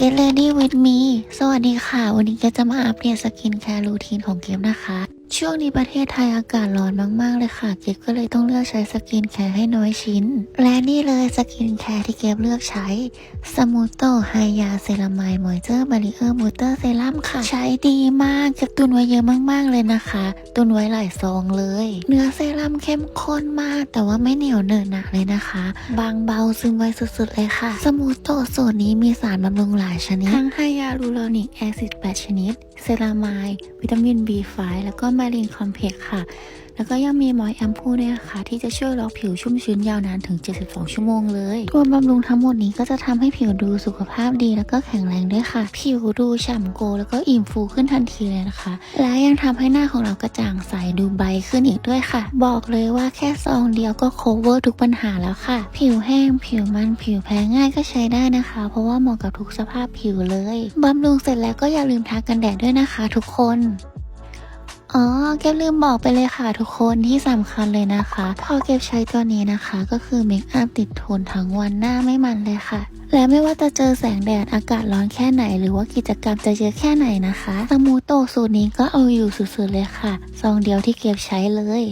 Get ready with me สวัสดีค่ะ วันนี้ก็จะมาอัปเดตสกินแคร์รูทีนของเกมนะคะ ช่วงนี้ประเทศไทยอากาศร้อนมาก ๆ เลยค่ะ เกมก็เลยต้องเลือกใช้สกินแคร์ให้น้อยชิ้น และนี่เลยสกินแคร์ที่เกมเลือกใช้สมูโตไฮยาเซรามายมอยเจอร์บาริเออร์มูเตอร์เซรั่มค่ะ ใช้ดีมากเก็บตุนไว้เยอะมาก ๆ เลยนะคะ ตุนไว้หลายซองเลย เนื้อเซรั่มเข้มข้นมาก แต่ว่าไม่เหนียวเหนอะหนะเลยนะคะ บางเบาซึมไวสุด ๆ เลยค่ะ สมูโตสูตรนี้มีสารบำรุงหลายชนิด ทั้งไฮยาลูโรนิกแอซิด8ชนิด เซรามายวิตามิน B5 แล้วก็มารีนคอมเพล็กซ์ค่ะ แล้วก็ยังมีมอยแอมพูด้วยนะคะที่จะช่วยล็อกผิวชุ่มชื้นยาวนานถึง 72 ชั่วโมงเลยรวมบำรุงทั้งหมดนี้ก็จะทำให้ผิวดูสุขภาพดีแล้วก็แข็งแรงด้วยค่ะ ผิวดูฉ่ำโกแล้วก็อิ่มฟูขึ้นทันทีเลยนะคะ และยังทำให้หน้าของเรากระจ่างใสดูใบขึ้นอีกด้วยค่ะ บอกเลยว่าแค่ซองเดียวก็ cover ทุกปัญหาแล้วค่ะ ผิวแห้งผิวมันผิวแพ้ง่ายก็ใช้ได้นะคะ เพราะว่าเหมาะกับทุกสภาพผิวเลยบำรุงเสร็จแล้วก็อย่าลืมทากันแดดด้วยนะคะ ทุกคน อ๋อเก็บลืมบอกไปเลยค่ะทุกคนที่สำคัญเลยนะคะ พอเก็บใช้ตัวนี้นะคะ ก็คือเมคอัพติดทนทั้งวันหน้าไม่มันเลยค่ะ และไม่ว่าจะเจอแสงแดดอากาศร้อนแค่ไหน หรือว่ากิจกรรมจะเยอะแค่ไหนนะคะสมูโตสูตรนี้ก็เอาอยู่สุดๆเลยค่ะซองเดียวที่เก็บใช้เลย